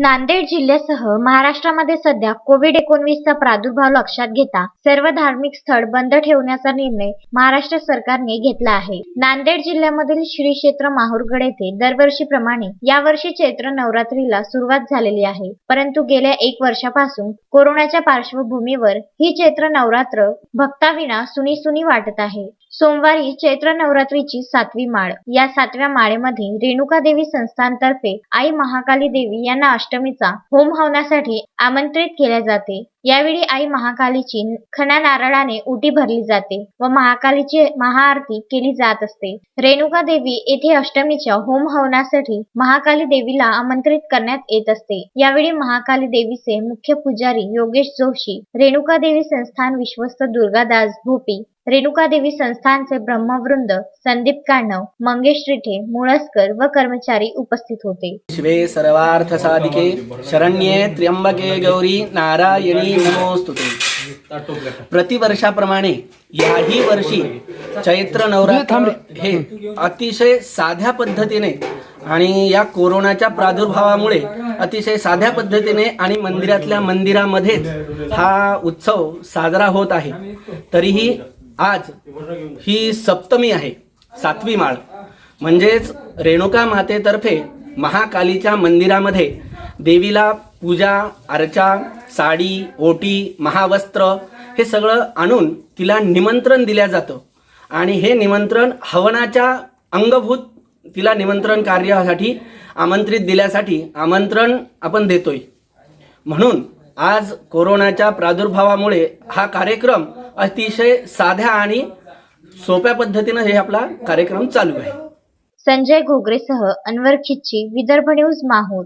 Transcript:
नांदेड जिल्ह्यासह महाराष्ट्रामध्ये सध्या कोविड एकोणवीसचा प्रादुर्भाव लक्षात घेता सर्व धार्मिक स्थळ बंद ठेवण्याचा निर्णय महाराष्ट्र सरकारने घेतला आहे. नांदेड जिल्ह्यामधील श्री क्षेत्र माहूरगड येथे दरवर्षीप्रमाणे यावर्षी चैत्र नवरात्रीला सुरुवात झालेली आहे. परंतु गेल्या एक वर्षापासून कोरोनाच्या पार्श्वभूमीवर ही चैत्र नवरात्र भक्ताविना सुनी सुनी वाटत आहे. सोमवारी चैत्र नवरात्रीची सातवी माळ. या सातव्या माळेमध्ये रेणुका देवी संस्थानतर्फे आई महाकाली देवी यांना अष्टमीचा होम हवनासाठी आमंत्रित केले जाते. यावेळी आई महाकालीची खणा नारळाने उटी भरली जाते व महाकालीची महाआरती केली जात असते. रेणुका देवी येथे अष्टमीच्या होम हवनासाठी महाकाली देवीला आमंत्रित करण्यात येत असते. यावेळी महाकाली देवीचे मुख्य पुजारी योगेश जोशी रेणुका देवी संस्थान विश्वस्त दुर्गादास भोपी रेणुका देवी संस्थानचे ब्रह्मवृंद संदीप काणव मंगेश रिठे मुळसकर व कर्मचारी उपस्थित होते. शिवे सर्वार्थसाधिके शरण्ये त्र्यंबके गौरी नारायणी नमोस्तुते. प्रतिवर्षाप्रमाणे याही वर्षी चैत्र नवरात्र हे अतिशय साध्या पद्धतीने आणि या कोरोनाच्या प्रादुर्भावामुळे अतिशय साध्या पद्धतीने आणि मंदिरातल्या मंदिरामध्येच हा उत्सव साजरा होत आहे. तरीही आज ही सप्तमी आहे सातवी माळ. म्हणजेच रेणुका मातेतर्फे महाकालीच्या मंदिरामध्ये देवीला पूजा अर्चा साडी ओटी महावस्त्र हे सगळं आणून तिला निमंत्रण दिल्या जातं. आणि हे निमंत्रण हवनाच्या अंगभूत तिला निमंत्रण कार्यासाठी आमंत्रित दिल्यासाठी आमंत्रण आपण देतोय. म्हणून आज कोरोनाच्या प्रादुर्भावामुळे हा कार्यक्रम अतिशय साध्या आणि सोप्या पद्धतीनं हे आपला कार्यक्रम चालू आहे. संजय घोगरेसह अनवर खिच्ची विदर्भ न्यूज माहूर.